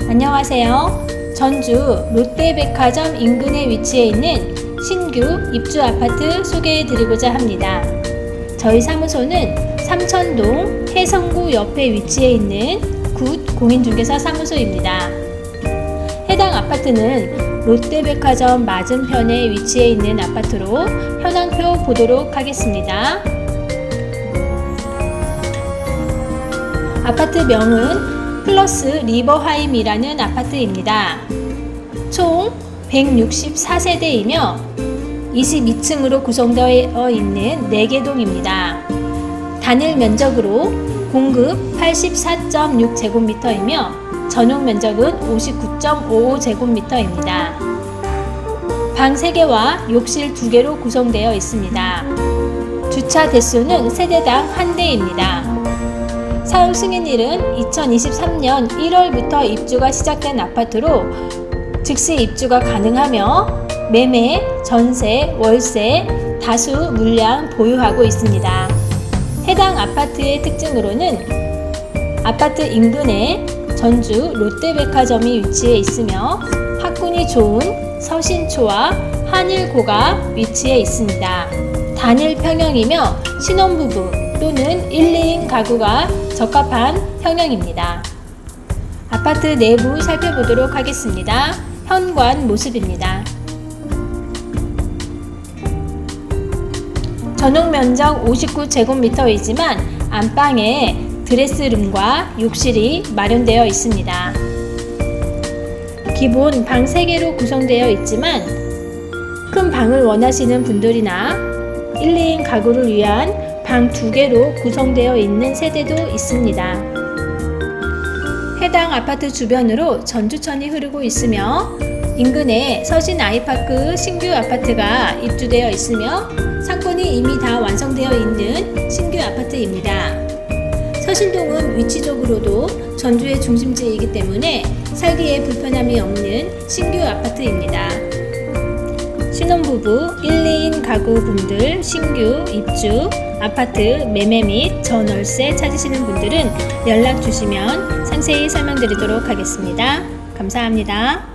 안녕하세요. 전주 롯데백화점 인근에 위치해 있는 신규 입주 아파트 소개해 드리고자 합니다. 저희 사무소는 삼천동 해성구 옆에 위치해 있는 굿 공인중개사 사무소입니다. 해당 아파트는 롯데백화점 맞은편에 위치해 있는 아파트로 현황표 보도록 하겠습니다. 아파트 명은 플러스 리버하임이라는 아파트입니다. 총 164세대이며 22층으로 구성되어 있는 4개 동입니다. 단일 면적으로 공급 84.6제곱미터이며 전용 면적은 59.55제곱미터입니다. 방 3개와 욕실 2개로 구성되어 있습니다. 주차 대수는 세대당 1대입니다. 사용 승인일은 2023년 1월부터 입주가 시작된 아파트로 즉시 입주가 가능하며 매매, 전세, 월세, 다수 물량 보유하고 있습니다. 해당 아파트의 특징으로는 아파트 인근에 전주 롯데백화점이 위치해 있으며 학군이 좋은 서신초와 한일고가 위치해 있습니다. 단일 평형이며 신혼부부 또는 1, 2인 가구가 적합한 평형입니다. 아파트 내부 살펴보도록 하겠습니다. 현관 모습입니다. 전용 면적 59제곱미터이지만 안방에 드레스룸과 욕실이 마련되어 있습니다. 기본 방 3개로 구성되어 있지만 큰 방을 원하시는 분들이나 1, 2인 가구를 위한 방 2개로 구성되어 있는 세대도 있습니다. 해당 아파트 주변으로 전주천이 흐르고 있으며 인근에 서신 아이파크 신규 아파트가 입주되어 있으며 상권이 이미 다 완성되어 있는 신규 아파트입니다. 서신동은 위치적으로도 전주의 중심지이기 때문에 살기에 불편함이 없는 신규 아파트입니다. 신혼부부 1, 2인 가구분들 신규 입주 아파트 매매 및 전월세 찾으시는 분들은 연락 주시면 상세히 설명드리도록 하겠습니다. 감사합니다.